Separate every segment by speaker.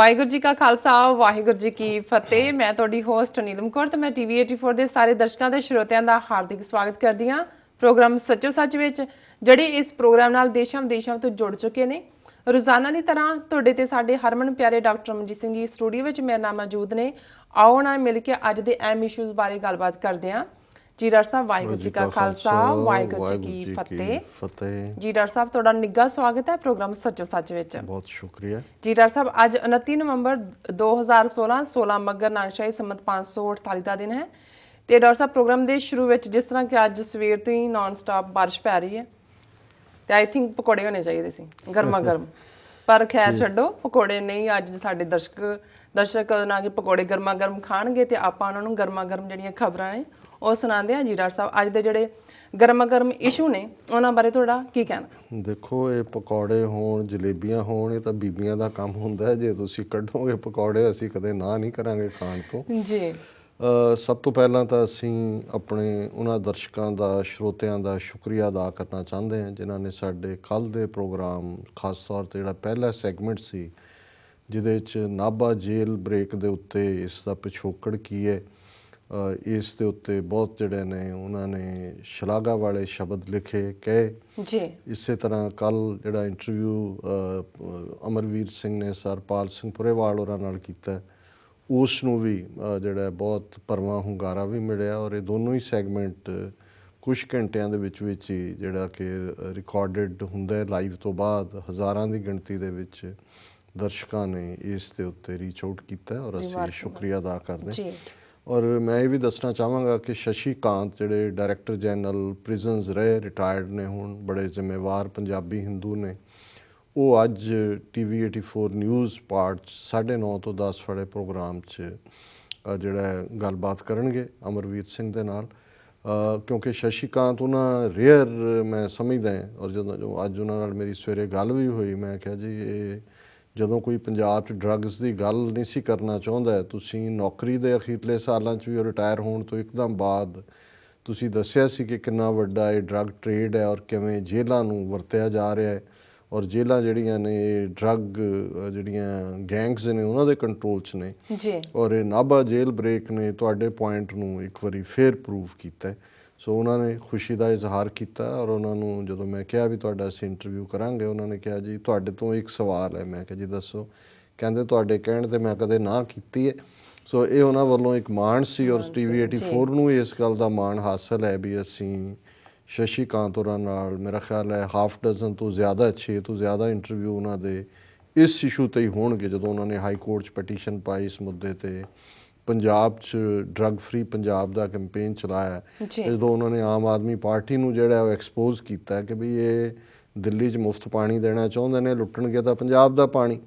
Speaker 1: ਵਾਹਿਗੁਰੂ ਜੀ ਕਾ ਖਾਲਸਾ, ਵਾਹਿਗੁਰੂ ਜੀ ਕੀ ਫਤਿਹ। ਮੈਂ ਤੁਹਾਡੀ ਹੋਸਟ ਨੀਲਮ ਕੌਰ ਤੇ ਮੈਂ ਟੀਵੀ 84 ਦੇ ਸਾਰੇ ਦਰਸ਼ਕਾਂ ਤੇ ਸਰੋਤਿਆਂ ਦਾ ਹਾਰਦਿਕ ਸਵਾਗਤ ਕਰਦੀ ਹਾਂ। ਪ੍ਰੋਗਰਾਮ ਸੱਚੋ ਸੱਚ ਵਿੱਚ, ਜਿਹੜੇ ਇਸ ਪ੍ਰੋਗਰਾਮ ਨਾਲ ਦੇਸ਼ਾਂ ਵਿਦੇਸ਼ਾਂ ਤੋਂ ਜੁੜ ਚੁੱਕੇ ਨੇ। ਰੋਜ਼ਾਨਾ ਦੀ ਤਰ੍ਹਾਂ ਤੁਹਾਡੇ ਤੇ ਸਾਡੇ ਹਰਮਨ ਪਿਆਰੇ ਡਾਕਟਰ ਮਨਜੀਤ ਸਿੰਘ ਜੀ ਸਟੂਡੀਓ ਵਿੱਚ ਮੇਰੇ ਨਾਲ ਮੌਜੂਦ ਨੇ। ਆਓ ਨਾਲ ਮਿਲ ਕੇ ਅੱਜ ਦੇ ਐਮ ਇਸ਼ੂਜ਼ ਬਾਰੇ ਗੱਲਬਾਤ ਕਰਦੇ ਹਾਂ। ਜੀ ਡਾਕਟਰ ਸਾਹਿਬ ਵਾਹਿਗੁਰੂ ਜੀ ਕਾ ਖਾਲਸਾ ਵਾਹਿਗੁਰੂ ਜੀ ਕੀ ਫਤਿਹ।
Speaker 2: ਫਤਿਹ।
Speaker 1: ਜੀ ਡਾਕਟਰ ਸਾਹਿਬ ਤੁਹਾਡਾ ਨਿੱਘਾ ਸਵਾਗਤ ਹੈ ਪ੍ਰੋਗਰਾਮ ਸੱਚੋ ਸੱਚ ਵਿੱਚ।
Speaker 2: ਬਹੁਤ ਸ਼ੁਕਰੀਆ।
Speaker 1: ਜੀ ਡਾਕਟਰ ਸਾਹਿਬ ਅੱਜ 29 ਨਵੰਬਰ 2016 16 ਮੱਗਰ ਨਾਨਸ਼ਾਹੀ ਸੰਮਤ 548 ਦਾ ਦਿਨ ਹੈ। ਤੇ ਡਾਕਟਰ ਸਾਹਿਬ ਪ੍ਰੋਗਰਾਮ ਦੇ ਸ਼ੁਰੂ ਵਿੱਚ ਜਿਸ ਤਰ੍ਹਾਂ ਕਿ ਅੱਜ ਸਵੇਰ ਤੋਂ ਹੀ ਨਾਨ ਸਟਾਪ ਬਾਰਿਸ਼ ਪੈ ਰਹੀ ਹੈ ਤੇ ਆਈ ਥਿੰਕ ਪਕੌੜੇ ਹੋਣੇ ਚਾਹੀਦੇ ਸੀ ਗਰਮਾ ਗਰਮ ਪਰ ਖੈਰ ਛੱਡੋ ਪਕੌੜੇ ਨਹੀਂ ਅੱਜ ਸਾਡੇ ਦਰਸ਼ਕ ਦਰਸ਼ਕ ਨਾ ਕਿ ਪਕੌੜੇ ਗਰਮਾ ਗਰਮ ਖਾਣਗੇ ਤੇ ਆਪਾਂ ਉਹਨਾਂ ਨੂੰ ਗਰਮਾ ਗਰਮ ਜਿਹੜੀਆਂ ਖਬਰਾਂ ਨੇ ਉਹ ਸੁਣਾਉਂਦੇ ਆ ਜੀ ਡਾਕਟਰ ਸਾਹਿਬ ਅੱਜ ਦੇ ਜਿਹੜੇ ਗਰਮਾ ਗਰਮ ਇਸ਼ੂ ਨੇ ਉਹਨਾਂ ਬਾਰੇ ਤੁਹਾਡਾ ਕੀ ਕਹਿਣਾ?
Speaker 2: ਦੇਖੋ ਇਹ ਪਕੌੜੇ ਹੋਣ ਜਲੇਬੀਆਂ ਹੋਣ ਇਹ ਤਾਂ ਬੀਬੀਆਂ ਦਾ ਕੰਮ ਹੁੰਦਾ ਹੈ। ਜੇ ਤੁਸੀਂ ਕੱਢੋਗੇ ਪਕੌੜੇ ਅਸੀਂ ਕਦੇ ਨਾ ਨਹੀਂ ਕਰਾਂਗੇ ਖਾਣ ਤੋਂ।
Speaker 1: ਜੀ।
Speaker 2: ਸਭ ਤੋਂ ਪਹਿਲਾਂ ਤਾਂ ਅਸੀਂ ਆਪਣੇ ਉਹਨਾਂ ਦਰਸ਼ਕਾਂ ਦਾ ਸਰੋਤਿਆਂ ਦਾ ਸ਼ੁਕਰੀਆ ਅਦਾ ਕਰਨਾ ਚਾਹੁੰਦੇ ਹਾਂ ਜਿਨ੍ਹਾਂ ਨੇ ਸਾਡੇ ਕੱਲ ਦੇ ਪ੍ਰੋਗਰਾਮ ਖਾਸ ਤੌਰ ਤੇ ਜਿਹੜਾ ਪਹਿਲਾ ਸੈਗਮੈਂਟ ਸੀ ਜਿਹਦੇ ਵਿੱਚ ਨਾਭਾ ਜੇਲ੍ਹ ਬ੍ਰੇਕ ਦੇ ਉੱਤੇ ਇਸ ਦਾ ਪਿਛੋਕੜ ਕੀ ਹੈ ਇਸ ਦੇ ਉੱਤੇ ਬਹੁਤ ਜਿਹੜੇ ਨੇ ਉਹਨਾਂ ਨੇ ਸ਼ਲਾਘਾ ਵਾਲੇ ਸ਼ਬਦ ਲਿਖੇ ਕਹੇ।
Speaker 1: ਜੀ।
Speaker 2: ਇਸੇ ਤਰ੍ਹਾਂ ਕੱਲ ਜਿਹੜਾ ਇੰਟਰਵਿਊ ਅਮਰਵੀਰ ਸਿੰਘ ਨੇ ਸਰਪਾਲ ਸਿੰਘ ਪੁਰੇਵਾਲ ਹੋਰਾਂ ਨਾਲ ਕੀਤਾ ਉਸ ਨੂੰ ਵੀ ਜਿਹੜਾ ਬਹੁਤ ਪਰਮਾ ਹੁੰਗਾਰਾ ਵੀ ਮਿਲਿਆ ਔਰ ਇਹ ਦੋਨੋਂ ਹੀ ਸੈਗਮੈਂਟ ਕੁਝ ਘੰਟਿਆਂ ਦੇ ਵਿੱਚ ਵਿੱਚ ਹੀ ਜਿਹੜਾ ਕਿ ਰਿਕਾਰਡਡ ਹੁੰਦਾ ਹੈ। ਲਾਈਵ ਤੋਂ ਬਾਅਦ ਹਜ਼ਾਰਾਂ ਦੀ ਗਿਣਤੀ ਦੇ ਵਿੱਚ ਦਰਸ਼ਕਾਂ ਨੇ ਇਸ ਦੇ ਉੱਤੇ ਰੀਚ ਆਊਟ ਕੀਤਾ ਔਰ ਅਸੀਂ ਸ਼ੁਕਰੀਆ ਅਦਾ ਕਰਦੇ ਹਾਂ।
Speaker 1: ਜੀ।
Speaker 2: ਔਰ ਮੈਂ ਇਹ ਵੀ ਦੱਸਣਾ ਚਾਹਾਂਗਾ ਕਿ ਸ਼ਸ਼ੀ ਕਾਂਤ ਜਿਹੜੇ ਡਾਇਰੈਕਟਰ ਜਨਰਲ ਪ੍ਰਿਜ਼ਨਸ ਰਹੇ ਰਿਟਾਇਰਡ ਨੇ ਹੁਣ, ਬੜੇ ਜ਼ਿੰਮੇਵਾਰ ਪੰਜਾਬੀ ਹਿੰਦੂ ਨੇ। ਉਹ ਅੱਜ ਟੀਵੀ 84 ਨਿਊਜ਼ ਪਾਰਟ 9:30 ਤੋਂ 10 ਫੜੇ ਪ੍ਰੋਗਰਾਮ 'ਚ ਜਿਹੜਾ ਗੱਲਬਾਤ ਕਰਨਗੇ ਅਮਰਵੀਰ ਸਿੰਘ ਦੇ ਨਾਲ। ਕਿਉਂਕਿ ਸ਼ਸ਼ੀਕਾਂਤ ਉਹਨਾਂ ਰੇਅਰ ਮੈਂ ਸਮਝਦਾ ਹਾਂ, ਔਰ ਜਦੋਂ ਅੱਜ ਉਹਨਾਂ ਨਾਲ ਮੇਰੀ ਸਵੇਰੇ ਗੱਲ ਵੀ ਹੋਈ, ਮੈਂ ਕਿਹਾ ਜੀ, ਇਹ ਜਦੋਂ ਕੋਈ ਪੰਜਾਬ 'ਚ ਡਰੱਗਸ ਦੀ ਗੱਲ ਨਹੀਂ ਸੀ ਕਰਨਾ ਚਾਹੁੰਦਾ ਤੁਸੀਂ ਨੌਕਰੀ ਦੇ ਅਖੀਰਲੇ ਸਾਲਾਂ 'ਚ ਵੀ ਰਿਟਾਇਰ ਹੋਣ ਤੋਂ ਇੱਕਦਮ ਬਾਅਦ ਤੁਸੀਂ ਦੱਸਿਆ ਸੀ ਕਿ ਕਿੰਨਾ ਵੱਡਾ ਇਹ ਡਰੱਗ ਟ੍ਰੇਡ ਹੈ ਔਰ ਕਿਵੇਂ ਜੇਲ੍ਹਾਂ ਨੂੰ ਵਰਤਿਆ ਜਾ ਰਿਹਾ ਹੈ ਔਰ ਜੇਲ੍ਹਾਂ ਜਿਹੜੀਆਂ ਨੇ ਡਰੱਗ ਜਿਹੜੀਆਂ ਗੈਂਗਸ ਨੇ ਉਹਨਾਂ ਦੇ ਕੰਟਰੋਲ 'ਚ ਨੇ
Speaker 1: ਜੀ
Speaker 2: ਔਰ ਇਹ ਨਾਭਾ ਜੇਲ੍ਹ ਬ੍ਰੇਕ ਨੇ ਤੁਹਾਡੇ ਪੁਆਇੰਟ ਨੂੰ ਇੱਕ ਵਾਰੀ ਫੇਰ ਪ੍ਰੂਵ ਕੀਤਾ ਹੈ। ਸੋ ਉਹਨਾਂ ਨੇ ਖੁਸ਼ੀ ਦਾ ਇਜ਼ਹਾਰ ਕੀਤਾ ਔਰ ਉਹਨਾਂ ਨੂੰ ਜਦੋਂ ਮੈਂ ਕਿਹਾ ਵੀ ਤੁਹਾਡਾ ਅਸੀਂ ਇੰਟਰਵਿਊ ਕਰਾਂਗੇ ਉਹਨਾਂ ਨੇ ਕਿਹਾ ਜੀ ਤੁਹਾਡੇ ਤੋਂ ਇੱਕ ਸਵਾਲ ਹੈ। ਮੈਂ ਕਿਹਾ ਜੀ ਦੱਸੋ। ਕਹਿੰਦੇ ਤੁਹਾਡੇ ਕਹਿਣ ਤੇ ਮੈਂ ਕਦੇ ਨਾ ਕੀਤੀ ਹੈ। ਸੋ ਇਹ ਉਹਨਾਂ ਵੱਲੋਂ ਇੱਕ ਮਾਣ ਸੀ ਔਰ ਟੀਵੀ 84 ਨੂੰ ਇਸ ਗੱਲ ਦਾ ਮਾਣ ਹਾਸਲ ਹੈ ਵੀ ਅਸੀਂ ਸ਼ਸ਼ੀ ਕਾਂਤ ਹੋਰਾਂ ਨਾਲ ਮੇਰਾ ਖਿਆਲ ਹੈ ਹਾਫ ਡਜ਼ਨ ਤੋਂ ਜ਼ਿਆਦਾ 6 ਤੋਂ ਜ਼ਿਆਦਾ ਇੰਟਰਵਿਊ ਉਹਨਾਂ ਦੇ ਇਸ ਇਸ਼ੂ ਤੇ ਹੀ ਹੋਣਗੇ ਜਦੋਂ ਉਹਨਾਂ ਨੇ ਹਾਈ ਕੋਰਟ 'ਚ ਪਟੀਸ਼ਨ ਪਾਈ ਇਸ ਮੁੱਦੇ ਤੇ। ਪੰਜਾਬ 'ਚ ਡਰੱਗ ਫ੍ਰੀ ਪੰਜਾਬ ਦਾ ਕੈਂਪੇਨ ਚਲਾਇਆ ਜਦੋਂ ਉਹਨਾਂ ਨੇ ਆਮ ਆਦਮੀ ਪਾਰਟੀ ਨੂੰ ਜਿਹੜਾ ਉਹ ਐਕਸਪੋਜ਼ ਕੀਤਾ ਕਿ ਵੀ ਇਹ ਦਿੱਲੀ 'ਚ ਮੁਫਤ ਪਾਣੀ ਦੇਣਾ ਚਾਹੁੰਦੇ ਨੇ ਲੁੱਟਣਗੇ ਤਾਂ ਪੰਜਾਬ ਦਾ ਪਾਣੀ।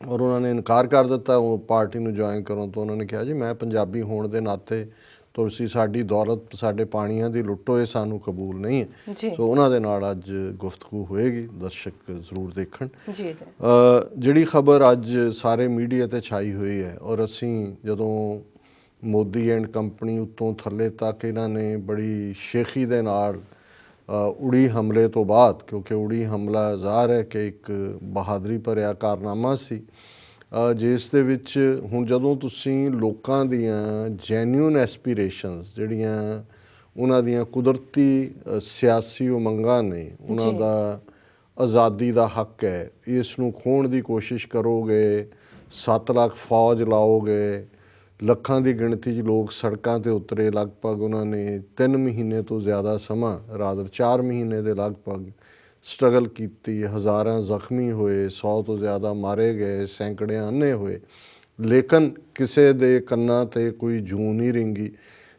Speaker 2: ਔਰ ਉਹਨਾਂ ਨੇ ਇਨਕਾਰ ਕਰ ਦਿੱਤਾ ਉਹ ਪਾਰਟੀ ਨੂੰ ਜੁਆਇਨ ਕਰਨ ਤੋਂ ਉਹਨਾਂ ਨੇ ਕਿਹਾ ਜੀ ਮੈਂ ਪੰਜਾਬੀ ਹੋਣ ਦੇ ਨਾਤੇ ਤੁਸੀਂ ਸਾਡੀ ਦੌਲਤ ਸਾਡੇ ਪਾਣੀਆਂ ਦੀ ਲੁੱਟੋ ਇਹ ਸਾਨੂੰ ਕਬੂਲ ਨਹੀਂ ਹੈ। ਸੋ ਉਹਨਾਂ ਦੇ ਨਾਲ ਅੱਜ ਗੁਫ਼ਤਗੂ ਹੋਏਗੀ ਦਰਸ਼ਕ ਜ਼ਰੂਰ ਦੇਖਣ।
Speaker 1: ਜੀ ਜੀ।
Speaker 2: ਅ, ਜਿਹੜੀ ਖਬਰ ਅੱਜ ਸਾਰੇ ਮੀਡੀਆ ਤੇ ਛਾਈ ਹੋਈ ਹੈ ਔਰ ਅਸੀਂ ਜਦੋਂ ਮੋਦੀ ਐਂਡ ਕੰਪਨੀ ਉੱਤੋਂ ਥੱਲੇ ਤੱਕ ਇਹਨਾਂ ਨੇ ਬੜੀ ਸ਼ੇਖੀ ਦੇ ਨਾਲ ਉੜੀ ਹਮਲੇ ਤੋਂ ਬਾਅਦ ਕਿਉਂਕਿ ਉੜੀ ਹਮਲਾ ਜ਼ਾਹਰ ਹੈ ਕਿ ਇੱਕ ਬਹਾਦਰੀ ਭਰਿਆ ਕਾਰਨਾਮਾ ਸੀ ਜਿਸ ਦੇ ਵਿੱਚ ਹੁਣ ਜਦੋਂ ਤੁਸੀਂ ਲੋਕਾਂ ਦੀਆਂ ਜੈਨੂਇਨ ਐਸਪੀਰੇਸ਼ਨਸ ਜਿਹੜੀਆਂ ਉਹਨਾਂ ਦੀਆਂ ਕੁਦਰਤੀ ਸਿਆਸੀ ਉਮੰਗਾਂ ਨੇ ਉਹਨਾਂ। ਦਾ ਆਜ਼ਾਦੀ ਦਾ ਹੱਕ ਹੈ ਇਸ ਨੂੰ ਖੋਣ ਦੀ ਕੋਸ਼ਿਸ਼ ਕਰੋਗੇ 7 ਲੱਖ ਫੌਜ ਲਾਓਗੇ ਲੱਖਾਂ ਦੀ ਗਿਣਤੀ 'ਚ ਲੋਕ ਸੜਕਾਂ ਤੇ ਉਤਰੇ ਲਗਭਗ ਉਹਨਾਂ ਨੇ 3 ਮਹੀਨੇ ਤੋਂ ਜ਼ਿਆਦਾ ਸਮਾਂ ਰਾਦਰ 4 ਮਹੀਨੇ ਦੇ ਲਗਭਗ ਸਟਰਗਲ ਕੀਤੀ ਹਜ਼ਾਰਾਂ ਜ਼ਖਮੀ ਹੋਏ 100 ਤੋਂ ਜ਼ਿਆਦਾ ਮਾਰੇ ਗਏ ਸੈਂਕੜੇ ਅੰਨੇ ਹੋਏ। ਲੇਕਿਨ ਕਿਸੇ ਦੇ ਕੰਨਾਂ ਤੇ ਕੋਈ ਜੂੰ ਨਹੀਂ ਰਿੰਗੀ।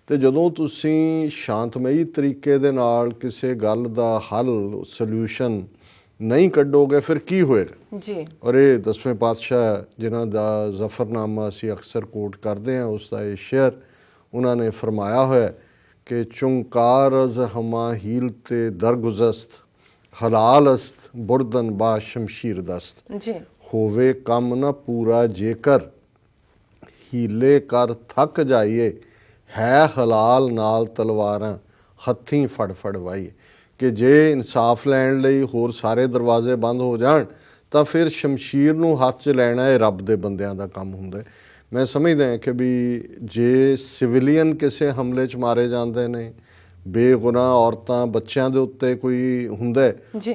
Speaker 2: ਤੇ ਜਦੋਂ ਤੁਸੀਂ ਸ਼ਾਂਤਮਈ ਤਰੀਕੇ ਦੇ ਨਾਲ ਕਿਸੇ ਗੱਲ ਦਾ ਹੱਲ ਸੋਲੂਸ਼ਨ ਨਹੀਂ ਕੱਢੋਗੇ ਫਿਰ ਕੀ ਹੋਏਗਾ?
Speaker 1: ਜੀ।
Speaker 2: ਔਰ ਇਹ ਦਸਵੇਂ ਪਾਤਸ਼ਾਹ ਜਿਨ੍ਹਾਂ ਦਾ ਜ਼ਫਰਨਾਮਾ ਅਸੀਂ ਅਕਸਰ ਕੋਟ ਕਰਦੇ ਹਾਂ ਉਸ ਦਾ ਇਹ ਸ਼ੇਅਰ ਉਹਨਾਂ ਨੇ ਫਰਮਾਇਆ ਹੋਇਆ ਕਿ ਚੁੰਕਾਰਜ਼ ਹਮਾ ਹੀਲ ਤੇ ਦਰਗੁਜ਼ਸਤ। ਹਲਾਲ ਅਸਤ ਬੁਰਦਨ ਬਾ ਸ਼ਮਸ਼ੀਰ ਦਸਤ।
Speaker 1: ਜੀ।
Speaker 2: ਹੋਵੇ ਕੰਮ ਨਾ ਪੂਰਾ ਜੇਕਰ ਹੀਲੇ ਕਰ ਥੱਕ ਜਾਈਏ ਹੈ ਹਲਾਲ ਨਾਲ ਤਲਵਾਰਾਂ ਹੱਥੀਂ ਫੜ ਫੜ ਵਾਈਏ। ਕਿ ਜੇ ਇਨਸਾਫ ਲੈਣ ਲਈ ਹੋਰ ਸਾਰੇ ਦਰਵਾਜ਼ੇ ਬੰਦ ਹੋ ਜਾਣ ਤਾਂ ਫਿਰ ਸ਼ਮਸ਼ੀਰ ਨੂੰ ਹੱਥ 'ਚ ਲੈਣਾ ਇਹ ਰੱਬ ਦੇ ਬੰਦਿਆਂ ਦਾ ਕੰਮ ਹੁੰਦਾ ਮੈਂ ਸਮਝਦਾ ਕਿ ਵੀ ਜੇ ਸਿਵਿਲੀਅਨ ਕਿਸੇ ਹਮਲੇ 'ਚ ਮਾਰੇ ਜਾਂਦੇ ਨੇ ਬੇਗੁਨਾਹ ਔਰਤਾਂ ਬੱਚਿਆਂ ਦੇ ਉੱਤੇ ਕੋਈ ਹੁੰਦਾ।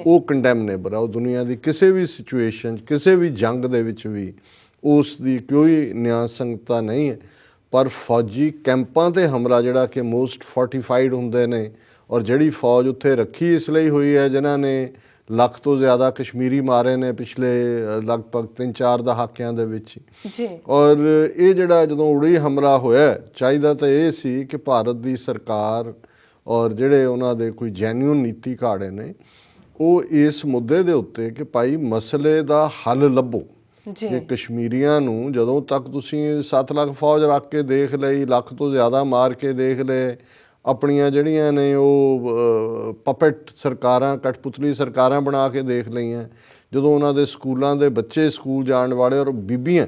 Speaker 2: ਉਹ ਕੰਡੈਮਨੇਬਲ ਹੈ ਉਹ ਦੁਨੀਆ ਦੀ ਕਿਸੇ ਵੀ ਸਿਚੁਏਸ਼ਨ ਕਿਸੇ ਵੀ ਜੰਗ ਦੇ ਵਿੱਚ ਵੀ ਉਸ ਦੀ ਕੋਈ ਨਿਆਂ ਸੰਗਤਾ ਨਹੀਂ ਹੈ ਪਰ ਫੌਜੀ ਕੈਂਪਾਂ ਤੇ ਹਮਲਾ ਜਿਹੜਾ ਕਿ ਮੋਸਟ ਫੋਰਟੀਫਾਈਡ ਹੁੰਦੇ ਨੇ ਔਰ ਜਿਹੜੀ ਫੌਜ ਉੱਥੇ ਰੱਖੀ ਇਸ ਲਈ ਹੋਈ ਹੈ ਜਿਨ੍ਹਾਂ ਨੇ ਲੱਖ ਤੋਂ ਜ਼ਿਆਦਾ ਕਸ਼ਮੀਰੀ ਮਾਰੇ ਨੇ ਪਿਛਲੇ ਲਗਭਗ 3-4 ਦਹਾਕਿਆਂ ਦੇ ਵਿੱਚ।
Speaker 1: ਜੀ
Speaker 2: ਔਰ ਇਹ ਜਿਹੜਾ ਜਦੋਂ ਉੜੀ ਹਮਲਾ ਹੋਇਆ ਚਾਹੀਦਾ ਤਾਂ ਇਹ ਸੀ ਕਿ ਭਾਰਤ ਦੀ ਸਰਕਾਰ ਔਰ ਜਿਹੜੇ ਉਹਨਾਂ ਦੇ ਕੋਈ ਜੈਨੂਇਨ ਨੀਤੀ ਘਾੜੇ ਨੇ ਉਹ ਇਸ ਮੁੱਦੇ ਦੇ ਉੱਤੇ ਕਿ ਭਾਈ ਮਸਲੇ ਦਾ ਹੱਲ ਲੱਭੋ।
Speaker 1: ਜੀ।
Speaker 2: ਕਿ ਕਸ਼ਮੀਰੀਆਂ ਨੂੰ ਜਦੋਂ ਤੱਕ ਤੁਸੀਂ 7 ਲੱਖ ਫੌਜ ਰੱਖ ਕੇ ਦੇਖ ਲਈ ਲੱਖ ਤੋਂ ਜ਼ਿਆਦਾ ਮਾਰ ਕੇ ਦੇਖ ਲਏ ਆਪਣੀਆਂ ਜਿਹੜੀਆਂ ਨੇ ਉਹ ਪਪਟ ਸਰਕਾਰਾਂ ਕਠਪੁਤਲੀ ਸਰਕਾਰਾਂ ਬਣਾ ਕੇ ਦੇਖ ਲਈਆਂ ਜਦੋਂ ਉਹਨਾਂ ਦੇ ਸਕੂਲਾਂ ਦੇ ਬੱਚੇ ਸਕੂਲ ਜਾਣ ਵਾਲੇ ਔਰ ਬੀਬੀਆਂ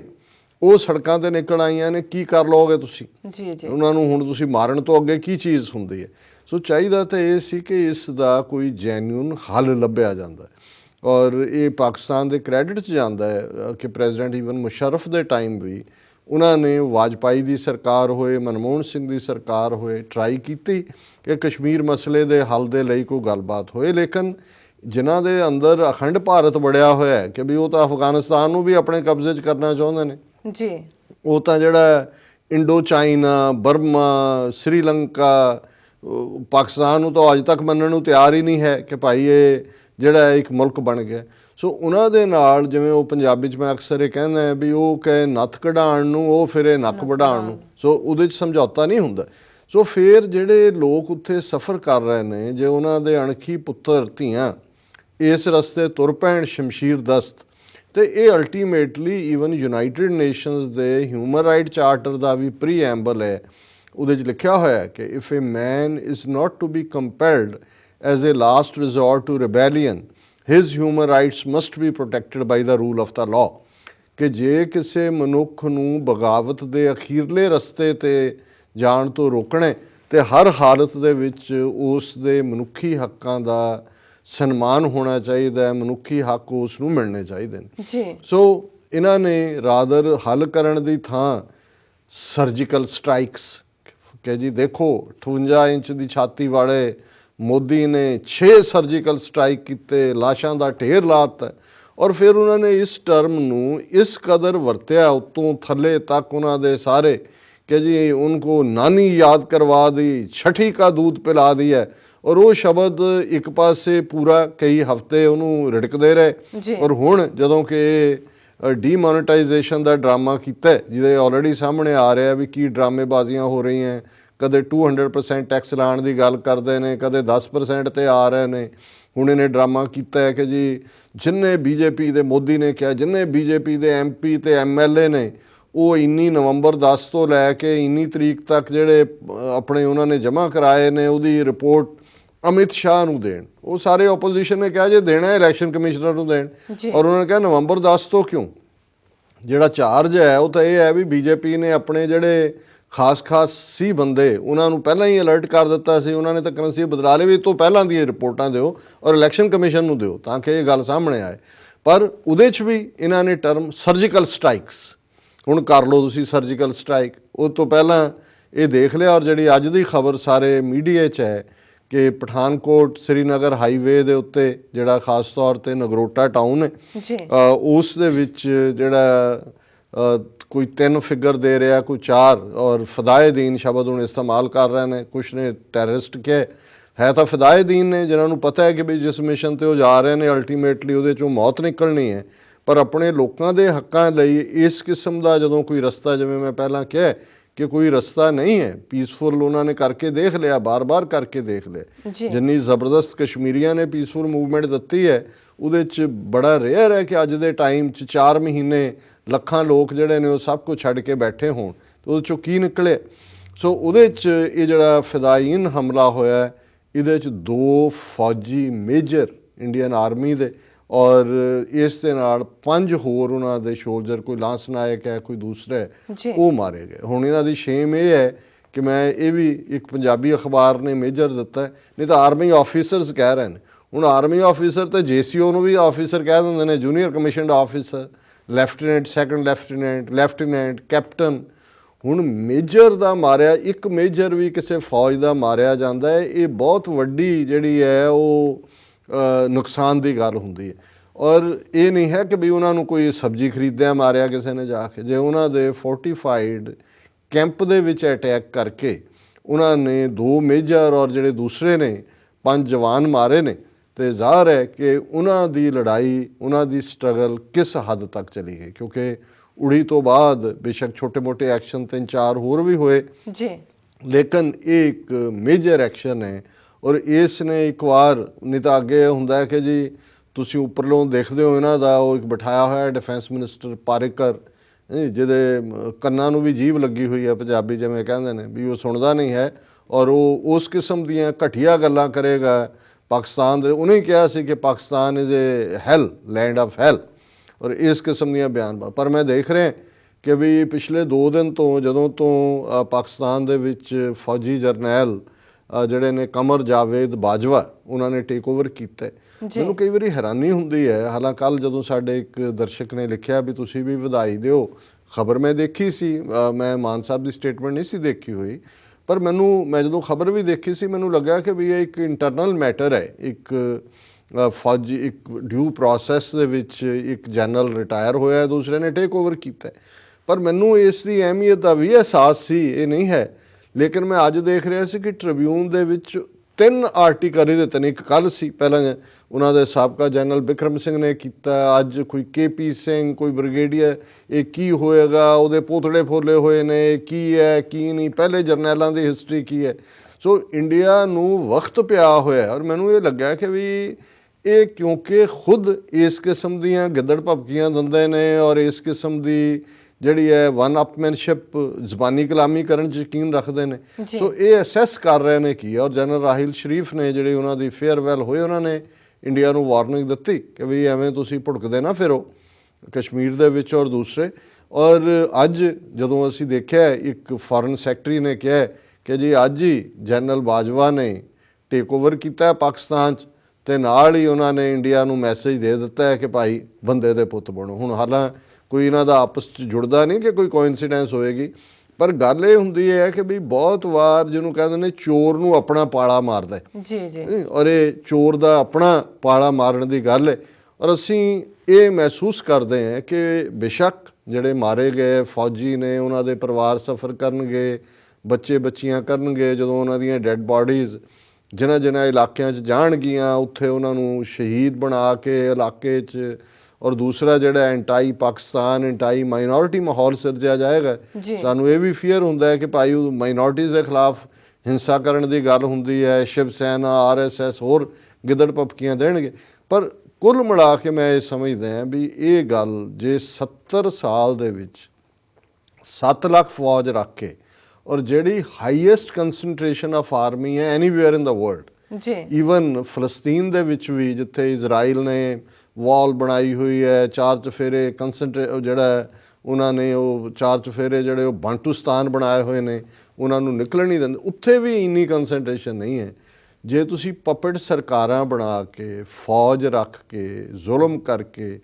Speaker 2: ਉਹ ਸੜਕਾਂ ਤੇ ਨਿਕਲ ਆਈਆਂ ਨੇ ਕੀ ਕਰ ਲਓਗੇ ਤੁਸੀਂ?
Speaker 1: ਜੀ ਜੀ।
Speaker 2: ਉਹਨਾਂ ਨੂੰ ਹੁਣ ਤੁਸੀਂ ਮਾਰਨ ਤੋਂ ਅੱਗੇ ਕੀ ਚੀਜ਼ ਹੁੰਦੀ ਹੈ? ਸੋ ਚਾਹੀਦਾ ਤਾਂ ਇਹ ਸੀ ਕਿ ਇਸ ਦਾ ਕੋਈ ਜੈਨੂਇਨ ਹੱਲ ਲੱਭਿਆ ਜਾਂਦਾ। ਔਰ ਇਹ ਪਾਕਿਸਤਾਨ ਦੇ ਕ੍ਰੈਡਿਟ 'ਚ ਜਾਂਦਾ ਹੈ ਕਿ ਪ੍ਰੈਜ਼ੀਡੈਂਟ ਈਵਨ ਮੁਸ਼ਰਫ ਦੇ ਟਾਈਮ ਵੀ ਉਹਨਾਂ ਨੇ ਵਾਜਪਾਈ ਦੀ ਸਰਕਾਰ ਹੋਏ ਮਨਮੋਹਨ ਸਿੰਘ ਦੀ ਸਰਕਾਰ ਹੋਏ ਟਰਾਈ ਕੀਤੀ ਕਿ ਕਸ਼ਮੀਰ ਮਸਲੇ ਦੇ ਹੱਲ ਦੇ ਲਈ ਕੋਈ ਗੱਲਬਾਤ ਹੋਏ। ਲੇਕਿਨ ਜਿਨ੍ਹਾਂ ਦੇ ਅੰਦਰ ਅਖੰਡ ਭਾਰਤ ਬੜਿਆ ਹੋਇਆ ਹੈ ਕਿ ਵੀ ਉਹ ਤਾਂ ਅਫਗਾਨਿਸਤਾਨ ਨੂੰ ਵੀ ਆਪਣੇ ਕਬਜ਼ੇ 'ਚ ਕਰਨਾ ਚਾਹੁੰਦੇ ਨੇ।
Speaker 1: ਜੀ।
Speaker 2: ਉਹ ਤਾਂ ਜਿਹੜਾ Indo China Burma Sri Lanka Pakistan ਨੂੰ ਤਾਂ ਅੱਜ ਤੱਕ ਮੰਨਣ ਨੂੰ ਤਿਆਰ ਹੀ ਨਹੀਂ ਹੈ ਕਿ ਭਾਈ ਇਹ ਜਿਹੜਾ ਇੱਕ ਮੁਲਕ ਬਣ ਗਿਆ। ਸੋ ਉਹਨਾਂ ਦੇ ਨਾਲ ਜਿਵੇਂ ਉਹ ਪੰਜਾਬੀ ਚ ਮੈਂ ਅਕਸਰ ਇਹ ਕਹਿੰਦਾ ਵੀ ਉਹ ਕਹੇ ਨੱਥ ਕਢਾਉਣ ਨੂੰ ਉਹ ਫਿਰੇ ਨੱਕ ਵਢਾਉਣ ਨੂੰ। ਸੋ ਉਹਦੇ ਚ ਸਮਝੌਤਾ ਨਹੀਂ ਹੁੰਦਾ। ਸੋ ਫਿਰ ਜਿਹੜੇ ਲੋਕ ਉੱਥੇ ਸਫ਼ਰ ਕਰ ਰਹੇ ਨੇ ਜੇ ਉਹਨਾਂ ਦੇ ਅਣਖੀ ਪੁੱਤਰ ਧੀਆਂ ਇਸ ਰਸਤੇ ਤੁਰ ਪੈਣ ਸ਼ਮਸ਼ੀਰ ਦਸਤ ਤੇ ਇਹ ਅਲਟੀਮੇਟਲੀ ਈਵਨ ਯੂਨਾਈਟਿਡ ਨੇਸ਼ਨਸ ਦੇ ਹਿਊਮਨ ਰਾਈਟ ਚਾਰਟਰ ਦਾ ਵੀ ਪ੍ਰੀਐਮਬਲ ਹੈ। ਉਹਦੇ 'ਚ ਲਿਖਿਆ ਹੋਇਆ ਹੈ ਕਿ if a man is not to be compelled as a last resort to rebellion his human rights must be protected by the rule of the law ਕਿ ਜੇ ਕਿਸੇ ਮਨੁੱਖ ਨੂੰ ਬਗਾਵਤ ਦੇ ਅਖੀਰਲੇ ਰਸਤੇ ਤੇ ਜਾਣ ਤੋਂ ਰੋਕਣਾ ਤੇ ਹਰ ਹਾਲਤ ਦੇ ਵਿੱਚ ਉਸ ਦੇ ਮਨੁੱਖੀ ਹੱਕਾਂ ਦਾ ਸਨਮਾਨ ਹੋਣਾ ਚਾਹੀਦਾ ਹੈ ਮਨੁੱਖੀ ਹੱਕ ਉਸ ਨੂੰ ਮਿਲਣੇ ਚਾਹੀਦੇ ਨੇ।
Speaker 1: ਜੀ।
Speaker 2: ਸੋ ਇਹਨਾਂ ਨੇ ਰਾਦਰ ਹੱਲ ਕਰਨ ਦੀ ਥਾਂ ਸਰਜੀਕਲ ਸਟ੍ਰਾਈਕਸ ਕਿ ਜੀ ਦੇਖੋ 58 ਇੰਚ ਦੀ ਛਾਤੀ ਵਾਲੇ ਮੋਦੀ ਨੇ 6 ਸਰਜੀਕਲ ਸਟ੍ਰਾਈਕ ਕੀਤੇ ਲਾਸ਼ਾਂ ਦਾ ਢੇਰ ਲਾਤਾ ਔਰ ਫਿਰ ਉਹਨਾਂ ਨੇ ਇਸ ਟਰਮ ਨੂੰ ਇਸ ਕਦਰ ਵਰਤਿਆ ਉਤੋਂ ਥੱਲੇ ਤੱਕ ਉਹਨਾਂ ਦੇ ਸਾਰੇ ਕਿ ਜੀ ਉनको ਨਾਨੀ ਯਾਦ ਕਰਵਾ ਦੀ ਛਠੀ ਕਾ ਦੂਧ ਪਿਲਾ ਦੀ ਹੈ ਔਰ ਉਹ ਸ਼ਬਦ ਇੱਕ ਪਾਸੇ ਪੂਰਾ ਕਈ ਹਫ਼ਤੇ ਉਹਨੂੰ ਰਿੜਕਦੇ ਰਹੇ। ਔਰ ਹੁਣ ਜਦੋਂ ਕਿ ਡੀਮੋਨੇਟਾਈਜੇਸ਼ਨ ਦਾ ਡਰਾਮਾ ਕੀਤਾ ਜਿਹਦੇ ਆਲਰੇਡੀ ਸਾਹਮਣੇ ਆ ਰਿਹਾ ਵੀ ਕੀ ਡਰਾਮੇਬਾਜ਼ੀਆਂ ਹੋ ਰਹੀਆਂ ਕਦੇ 200% ਟੈਕਸ ਲਾਣ ਦੀ ਗੱਲ ਕਰਦੇ ਨੇ, ਕਦੇ 10% ਤੇ ਆ ਰਹੇ ਨੇ। ਹੁਣ ਇਹਨੇ ਡਰਾਮਾ ਕੀਤਾ ਹੈ ਕਿ ਜੀ, ਜਿੰਨੇ ਬੀਜੇਪੀ ਦੇ ਮੋਦੀ ਨੇ ਕਿਹਾ, ਜਿੰਨੇ ਬੀਜੇਪੀ ਦੇ ਐਮਪੀ ਤੇ ਐਮਐਲਏ ਨੇ, ਉਹ ਇੰਨੀ ਨਵੰਬਰ 10 ਤੋਂ ਲੈ ਕੇ ਇੰਨੀ ਤਰੀਕ ਤੱਕ ਜਿਹੜੇ ਆਪਣੇ ਉਹਨਾਂ ਨੇ ਜਮ੍ਹਾਂ ਕਰਾਏ ਨੇ, ਉਹਦੀ ਰਿਪੋਰਟ ਅਮਿਤ ਸ਼ਾਹ ਨੂੰ ਦੇਣ। ਉਹ ਸਾਰੇ ਆਪੋਜੀਸ਼ਨ ਨੇ ਕਿਹਾ ਜੇ ਦੇਣਾ ਹੈ ਇਲੈਕਸ਼ਨ ਕਮਿਸ਼ਨਰ ਨੂੰ ਦੇਣ। ਔਰ ਉਹਨਾਂ ਨੇ ਕਿਹਾ ਨਵੰਬਰ 10 ਤੋਂ ਕਿਉਂ? ਜਿਹੜਾ ਚਾਰਜ ਹੈ ਉਹ ਤਾਂ ਇਹ ਹੈ ਵੀ ਬੀਜੇਪੀ ਨੇ ਆਪਣੇ ਜਿਹੜੇ ਖਾਸ-ਖਾਸ ਸੀ ਬੰਦੇ ਉਹਨਾਂ ਨੂੰ ਪਹਿਲਾਂ ਹੀ ਅਲਰਟ ਕਰ ਦਿੱਤਾ ਸੀ। ਉਹਨਾਂ ਨੇ ਤਾਂ ਕਰੰਸੀ ਬਦਲਾ ਲਈ ਵੀ ਤੋਂ ਪਹਿਲਾਂ ਦੀ ਇਹ ਰਿਪੋਰਟਾਂ ਦਿਓ ਔਰ ਇਲੈਕਸ਼ਨ ਕਮਿਸ਼ਨ ਨੂੰ ਦਿਓ ਤਾਂ ਕਿ ਇਹ ਗੱਲ ਸਾਹਮਣੇ ਆਏ। ਪਰ ਉਹਦੇ 'ਚ ਵੀ ਇਹਨਾਂ ਨੇ ਟਰਮ ਸਰਜੀਕਲ ਸਟ੍ਰਾਈਕਸ ਹੁਣ ਕਰ ਲਓ ਤੁਸੀਂ ਸਰਜੀਕਲ ਸਟ੍ਰਾਈਕ ਉਹ ਤੋਂ ਪਹਿਲਾਂ ਇਹ ਦੇਖ ਲਿਆ ਔਰ ਜਿਹੜੀ ਅੱਜ ਦੀ ਖਬਰ ਸਾਰੇ ਮੀਡੀਆ 'ਚ ਹੈ ਕਿ ਪਠਾਨਕੋਟ ਸ੍ਰੀਨਗਰ ਹਾਈਵੇ ਦੇ ਉੱਤੇ ਜਿਹੜਾ ਖਾਸ ਤੌਰ ਤੇ ਨਗਰੋਟਾ ਟਾਊਨ ਹੈ
Speaker 1: ਜੀ।
Speaker 2: ਉਸ ਦੇ ਵਿੱਚ ਜਿਹੜਾ ਕੋਈ ਤਿੰਨ ਫਿਗਰ ਦੇ ਰਿਹਾ ਕੋਈ ਚਾਰ ਔਰ ਫਦਾਏ ਦੀਨ ਸ਼ਬਦ ਹੁਣ ਇਸਤੇਮਾਲ ਕਰ ਰਹੇ ਨੇ। ਕੁਛ ਨੇ ਟੈਰਰਿਸਟ ਕਿਹਾ ਹੈ। ਤਾਂ ਫਦਾਏ ਦੀਨ ਨੇ ਜਿਨ੍ਹਾਂ ਨੂੰ ਪਤਾ ਹੈ ਕਿ ਵੀ ਜਿਸ ਮਿਸ਼ਨ ਤੇ ਉਹ ਜਾ ਰਹੇ ਨੇ ਅਲਟੀਮੇਟਲੀ ਉਹਦੇ ਚੋਂ ਮੌਤ ਨਿਕਲਣੀ ਹੈ। ਪਰ ਆਪਣੇ ਲੋਕਾਂ ਦੇ ਹੱਕਾਂ ਲਈ ਇਸ ਕਿਸਮ ਦਾ ਜਦੋਂ ਕੋਈ ਰਸਤਾ ਜਿਵੇਂ ਮੈਂ ਪਹਿਲਾਂ ਕਿਹਾ ਕਿ ਕੋਈ ਰਸਤਾ ਨਹੀਂ ਹੈ। ਪੀਸਫੁਲ ਉਹਨਾਂ ਨੇ ਕਰਕੇ ਦੇਖ ਲਿਆ ਬਾਰ-ਬਾਰ ਕਰਕੇ ਦੇਖ ਲਿਆ। ਜਿੰਨੀ ਜ਼ਬਰਦਸਤ ਕਸ਼ਮੀਰੀਆਂ ਨੇ ਪੀਸਫੁਲ ਮੂਵਮੈਂਟ ਦਿੱਤੀ ਹੈ ਉਹਦੇ ਚ ਬੜਾ ਰੇਅਰ ਹੈ ਕਿ ਅੱਜ ਦੇ ਟਾਈਮ ਚ 4 ਮਹੀਨੇ ਲੱਖਾਂ ਲੋਕ ਜਿਹੜੇ ਨੇ ਉਹ ਸਭ ਕੁਝ ਛੱਡ ਕੇ ਬੈਠੇ ਹੋਣ। ਤੇ ਉਹਦੇ ਚੋਂ ਕੀ ਨਿਕਲੇ ਸੋ ਉਹਦੇ ਚ ਇਹ ਜਿਹੜਾ ਫਿਦਾਈਨ ਹਮਲਾ ਹੋਇਆ ਇਹਦੇ ਚ ਦੋ ਫੌਜੀ ਮੇਜਰ ਇੰਡੀਅਨ ਆਰਮੀ ਦੇ ਔਰ ਇਸ ਦੇ ਨਾਲ ਪੰਜ ਹੋਰ ਉਹਨਾਂ ਦੇ ਸ਼ੋਲਜਰ ਕੋਈ ਲਾਂਸ ਨਾਇਕ ਹੈ ਕੋਈ ਦੂਸਰਾ ਹੈ। ਉਹ ਮਾਰੇ ਗਏ। ਹੁਣ ਇਹਨਾਂ ਦੀ ਸ਼ੇਮ ਇਹ ਹੈ ਕਿ ਮੈਂ ਇਹ ਵੀ ਇੱਕ ਪੰਜਾਬੀ ਅਖਬਾਰ ਨੇ ਮੇਜਰ ਦਿੱਤਾ ਹੈ, ਨਹੀਂ ਤਾਂ ਆਰਮੀ ਆਫੀਸਰਸ ਕਹਿ ਰਹੇ ਨੇ। ਹੁਣ ਆਰਮੀ ਆਫੀਸਰ ਤੇ ਜੀਸੀਓ ਨੂੰ ਵੀ ਆਫੀਸਰ ਕਹਿ ਦਿੰਦੇ ਨੇ junior commissioned officer lieutenant second lieutenant lieutenant captain ਹੁਣ ਮੇਜਰ ਦਾ ਮਾਰਿਆ ਇੱਕ ਮੇਜਰ ਵੀ ਕਿਸੇ ਫੌਜ ਦਾ ਮਾਰਿਆ ਜਾਂਦਾ ਹੈ ਇਹ ਬਹੁਤ ਵੱਡੀ ਜਿਹੜੀ ਹੈ ਉਹ ਨੁਕਸਾਨ ਦੀ ਗੱਲ ਹੁੰਦੀ ਹੈ। ਔਰ ਇਹ ਨਹੀਂ ਹੈ ਕਿ ਵੀ ਉਹਨਾਂ ਨੂੰ ਕੋਈ ਸਬਜ਼ੀ ਖਰੀਦਿਆ ਮਾਰਿਆ ਕਿਸੇ ਨੇ ਜਾ ਕੇ। ਜੇ ਉਹਨਾਂ ਦੇ ਫੋਰਟੀਫਾਈਡ ਕੈਂਪ ਦੇ ਵਿੱਚ ਅਟੈਕ ਕਰਕੇ ਉਹਨਾਂ ਨੇ ਦੋ ਮੇਜਰ ਔਰ ਜਿਹੜੇ ਦੂਸਰੇ ਨੇ ਪੰਜ ਜਵਾਨ ਮਾਰੇ ਨੇ ਤੇ ਜ਼ਾਹਰ ਹੈ ਕਿ ਉਹਨਾਂ ਦੀ ਲੜਾਈ ਉਹਨਾਂ ਦੀ ਸਟਰਗਲ ਕਿਸ ਹੱਦ ਤੱਕ ਚਲੀ ਗਈ? ਕਿਉਂਕਿ ਉੜੀ ਤੋਂ ਬਾਅਦ ਬੇਸ਼ੱਕ ਛੋਟੇ-ਮੋਟੇ ਐਕਸ਼ਨ ਤਿੰਨ ਚਾਰ ਹੋਰ ਵੀ ਹੋਏ।
Speaker 1: ਜੀ।
Speaker 2: ਲੇਕਿਨ ਇਹ ਇੱਕ ਮੇਜਰ ਐਕਸ਼ਨ ਹੈ ਔਰ ਇਸ ਨੇ ਇੱਕ ਵਾਰ ਨਹੀਂ ਤਾਂ ਅੱਗੇ ਹੁੰਦਾ ਕਿ ਜੀ ਤੁਸੀਂ ਉੱਪਰਲੋਂ ਦੇਖਦੇ ਹੋ ਇਹਨਾਂ ਦਾ ਉਹ ਇੱਕ ਬਿਠਾਇਆ ਹੋਇਆ ਡਿਫੈਂਸ ਮਿਨਿਸਟਰ ਪਾਰਿਕਰ ਹੈਂ, ਜਿਹਦੇ ਕੰਨਾਂ ਨੂੰ ਵੀ ਜੀਭ ਲੱਗੀ ਹੋਈ ਹੈ ਪੰਜਾਬੀ ਜਿਵੇਂ ਕਹਿੰਦੇ ਨੇ ਵੀ ਉਹ ਸੁਣਦਾ ਨਹੀਂ ਹੈ ਔਰ ਉਹ ਉਸ ਕਿਸਮ ਦੀਆਂ ਘਟੀਆ ਗੱਲਾਂ ਕਰੇਗਾ ਪਾਕਿਸਤਾਨ ਦੇ ਉਹਨੇ ਕਿਹਾ ਸੀ ਕਿ ਪਾਕਿਸਤਾਨ ਇਜ਼ ਅ ਹੈਲ ਲੈਂਡ ਆਫ ਹੈਲ ਔਰ ਇਸ ਕਿਸਮ ਦੀਆਂ ਬਿਆਨ ਪਰ ਮੈਂ ਦੇਖ ਰਿਹਾ ਕਿ ਵੀ ਪਿਛਲੇ 2 ਦਿਨ ਤੋਂ ਜਦੋਂ ਤੋਂ ਪਾਕਿਸਤਾਨ ਦੇ ਵਿੱਚ ਫੌਜੀ ਜਰਨੈਲ ਜਿਹੜੇ ਨੇ ਕਮਰ ਜਾਵੇਦ ਬਾਜਵਾ ਉਹਨਾਂ ਨੇ ਟੇਕ ਓਵਰ ਕੀਤਾ। ਮੈਨੂੰ ਕਈ ਵਾਰੀ ਹੈਰਾਨੀ ਹੁੰਦੀ ਹੈ। ਹਾਲਾਂਕਿ ਕੱਲ ਜਦੋਂ ਸਾਡੇ ਇੱਕ ਦਰਸ਼ਕ ਨੇ ਲਿਖਿਆ ਵੀ ਤੁਸੀਂ ਵੀ ਵਧਾਈ ਦਿਓ ਖਬਰ ਮੈਂ ਦੇਖੀ ਸੀ। ਮੈਂ ਮਾਨ ਸਾਹਿਬ ਦੀ ਸਟੇਟਮੈਂਟ ਨਹੀਂ ਸੀ ਦੇਖੀ ਹੋਈ। ਪਰ ਮੈਨੂੰ ਮੈਂ ਜਦੋਂ ਖਬਰ ਵੀ ਦੇਖੀ ਸੀ ਮੈਨੂੰ ਲੱਗਾ ਕਿ ਵੀ ਇਹ ਇੱਕ ਇੰਟਰਨਲ ਮੈਟਰ ਹੈ। ਇੱਕ ਫੌਜੀ ਇੱਕ ਡਿਊ ਪ੍ਰੋਸੈਸ ਦੇ ਵਿੱਚ ਇੱਕ ਜਨਰਲ ਰਿਟਾਇਰ ਹੋਇਆ ਦੂਸਰੇ ਨੇ ਟੇਕ ਓਵਰ ਕੀਤਾ। ਪਰ ਮੈਨੂੰ ਇਸ ਦੀ ਅਹਿਮੀਅਤ ਦਾ ਵੀ ਅਹਿਸਾਸ ਸੀ ਇਹ ਨਹੀਂ ਹੈ ਲੇਕਿਨ ਮੈਂ ਅੱਜ ਦੇਖ ਰਿਹਾ ਸੀ ਕਿ ਟ੍ਰਿਬਿਊਨ ਦੇ ਵਿੱਚ ਤਿੰਨ ਆਰਟੀਕਲ ਇਹਦੇ ਤੇ ਇੱਕ ਕੱਲ ਸੀ, ਪਹਿਲਾਂ ਉਹਨਾਂ ਦੇ ਸਾਬਕਾ ਜਨਰਲ ਬਿਕਰਮ ਸਿੰਘ ਨੇ ਕੀਤਾ, ਅੱਜ ਕੋਈ ਕੇਪੀ ਸਿੰਘ ਕੋਈ ਬ੍ਰਿਗੇਡੀਅਰ ਇਹ ਕੀ ਹੋਏਗਾ, ਉਹਦੇ ਪੋਤੜੇ ਫੋਲੇ ਹੋਏ ਨੇ ਕੀ ਹੈ, ਕੀ ਨਹੀਂ, ਪਹਿਲੇ ਜਰਨੈਲਾਂ ਦੀ ਹਿਸਟਰੀ ਕੀ ਹੈ? ਸੋ ਇੰਡੀਆ ਨੂੰ ਵਕਤ ਪਿਆ ਹੋਇਆ ਔਰ ਮੈਨੂੰ ਇਹ ਲੱਗਿਆ ਕਿ ਵੀ ਇਹ ਕਿਉਂਕਿ ਖੁਦ ਇਸ ਕਿਸਮ ਦੀਆਂ ਗਿੱਦੜ ਭਪਕੀਆਂ ਦਿੰਦੇ ਨੇ ਔਰ ਇਸ ਕਿਸਮ ਦੀ ਜਿਹੜੀ ਹੈ ਵਨ ਅਪਮੈਨਸ਼ਿਪ ਜ਼ਬਾਨੀ ਕਲਾਮੀ ਕਰਨ 'ਚ ਯਕੀਨ ਰੱਖਦੇ ਨੇ। ਸੋ ਇਹ ਅਸੈਸ ਕਰ ਰਹੇ ਨੇ ਕੀ ਔਰ ਜਨਰਲ ਰਾਹਿਲ ਸ਼ਰੀਫ ਨੇ ਜਿਹੜੇ ਉਹਨਾਂ ਦੀ ਫੇਅਰਵੈਲ ਹੋਏ ਉਹਨਾਂ ਨੇ ਇੰਡੀਆ ਨੂੰ ਵਾਰਨਿੰਗ ਦਿੱਤੀ ਕਿ ਵੀ ਐਵੇਂ ਤੁਸੀਂ ਭੁੜਕਦੇ ਨਾ ਫਿਰੋ ਕਸ਼ਮੀਰ ਦੇ ਵਿੱਚ ਔਰ ਦੂਸਰੇ। ਔਰ ਅੱਜ ਜਦੋਂ ਅਸੀਂ ਦੇਖਿਆ ਇੱਕ ਫੋਰਨ ਸੈਕਟਰੀ ਨੇ ਕਿਹਾ ਕਿ ਜੀ ਅੱਜ ਹੀ ਜਨਰਲ ਬਾਜਵਾ ਨੇ ਟੇਕ ਓਵਰ ਕੀਤਾ ਪਾਕਿਸਤਾਨ 'ਚ ਤੇ ਨਾਲ ਹੀ ਉਹਨਾਂ ਨੇ ਇੰਡੀਆ ਨੂੰ ਮੈਸੇਜ ਦੇ ਦਿੱਤਾ ਹੈ ਕਿ ਭਾਈ ਬੰਦੇ ਦੇ ਪੁੱਤ ਬਣੋ। ਹੁਣ ਹਾਲਾਂ ਕੋਈ ਇਹਨਾਂ ਦਾ ਆਪਸ 'ਚ ਜੁੜਦਾ ਨਹੀਂ ਕਿ ਕੋਈ ਕੋਇਨਸੀਡੈਂਸ ਹੋਏਗੀ। ਪਰ ਗੱਲ ਇਹ ਹੁੰਦੀ ਹੈ ਕਿ ਵੀ ਬਹੁਤ ਵਾਰ ਜਿਹਨੂੰ ਕਹਿੰਦੇ ਨੇ ਚੋਰ ਨੂੰ ਆਪਣਾ ਪਾਲਾ ਮਾਰਦਾ
Speaker 1: ਜੀ ਜੀ।
Speaker 2: ਔਰ ਇਹ ਚੋਰ ਦਾ ਆਪਣਾ ਪਾਲਾ ਮਾਰਨ ਦੀ ਗੱਲ ਹੈ। ਔਰ ਅਸੀਂ ਇਹ ਮਹਿਸੂਸ ਕਰਦੇ ਹਾਂ ਕਿ ਬੇਸ਼ੱਕ ਜਿਹੜੇ ਮਾਰੇ ਗਏ ਫੌਜੀ ਨੇ ਉਹਨਾਂ ਦੇ ਪਰਿਵਾਰ ਸਫਰ ਕਰਨਗੇ ਬੱਚੇ ਬੱਚੀਆਂ ਕਰਨਗੇ ਜਦੋਂ ਉਹਨਾਂ ਦੀਆਂ ਡੈੱਡ ਬਾਡੀਜ਼ ਜਿਨ੍ਹਾਂ ਜਿਨ੍ਹਾਂ ਇਲਾਕਿਆਂ 'ਚ ਜਾਣਗੀਆਂ ਉੱਥੇ ਉਹਨਾਂ ਨੂੰ ਸ਼ਹੀਦ ਬਣਾ ਕੇ ਇਲਾਕੇ 'ਚ ਔਰ ਦੂਸਰਾ ਜਿਹੜਾ ਐਂਟਾਈ ਪਾਕਿਸਤਾਨ ਐਂਟਾਈ ਮਾਈਨੋਰਿਟੀ ਮਾਹੌਲ ਸਿਰਜਿਆ ਜਾਏਗਾ। ਸਾਨੂੰ ਇਹ ਵੀ ਫੀਅਰ ਹੁੰਦਾ ਹੈ ਕਿ ਭਾਈ ਉਹ ਮਾਈਨੋਰਿਟੀਜ਼ ਦੇ ਖਿਲਾਫ ਹਿੰਸਾ ਕਰਨ ਦੀ ਗੱਲ ਹੁੰਦੀ ਹੈ ਸ਼ਿਵ ਸੈਨਾ ਆਰਐਸਐਸ ਹੋਰ ਗਿੱਦੜ ਪਪਕੀਆਂ ਦੇਣਗੇ। ਪਰ ਕੁੱਲ ਮਿਲਾ ਕੇ ਮੈਂ ਇਹ ਸਮਝਦਾ ਹਾਂ ਵੀ ਇਹ ਗੱਲ ਜੇ 70 ਸਾਲ ਦੇ ਵਿੱਚ 7 ਲੱਖ ਫੌਜ ਰੱਖ ਕੇ ਔਰ ਜਿਹੜੀ ਹਾਈਐਸਟ ਕਨਸੈਂਟ੍ਰੇਸ਼ਨ ਆਫ ਆਰਮੀ ਹੈ ਐਨੀਵੇਅਰ ਇਨ ਦਾ ਵਰਲਡ
Speaker 1: ਜੀ।
Speaker 2: ਈਵਨ ਫਲਸਤੀਨ ਦੇ ਵਿੱਚ ਵੀ ਜਿੱਥੇ ਇਜ਼ਰਾਈਲ ਨੇ ਵਾਲ ਬਣਾਈ ਹੋਈ ਹੈ, ਚਾਰ ਚਫੇਰੇ ਕਨਸੈਂਟਰੇ ਜਿਹੜਾ ਉਹਨਾਂ ਨੇ ਉਹ ਚਾਰ ਚਫੇਰੇ ਜਿਹੜੇ ਉਹ ਬੰਟੂਸਤਾਨ ਬਣਾਏ ਹੋਏ ਨੇ, ਉਹਨਾਂ ਨੂੰ ਨਿਕਲਣ ਨਹੀਂ ਦਿੰਦੇ। ਉੱਥੇ ਵੀ ਇੰਨੀ ਕਨਸੈਂਟ੍ਰੇਸ਼ਨ ਨਹੀਂ ਹੈ। ਜੇ ਤੁਸੀਂ ਪਪਟ ਸਰਕਾਰਾਂ ਬਣਾ ਕੇ, ਫੌਜ ਰੱਖ ਕੇ, ਜ਼ੁਲਮ ਕਰਕੇ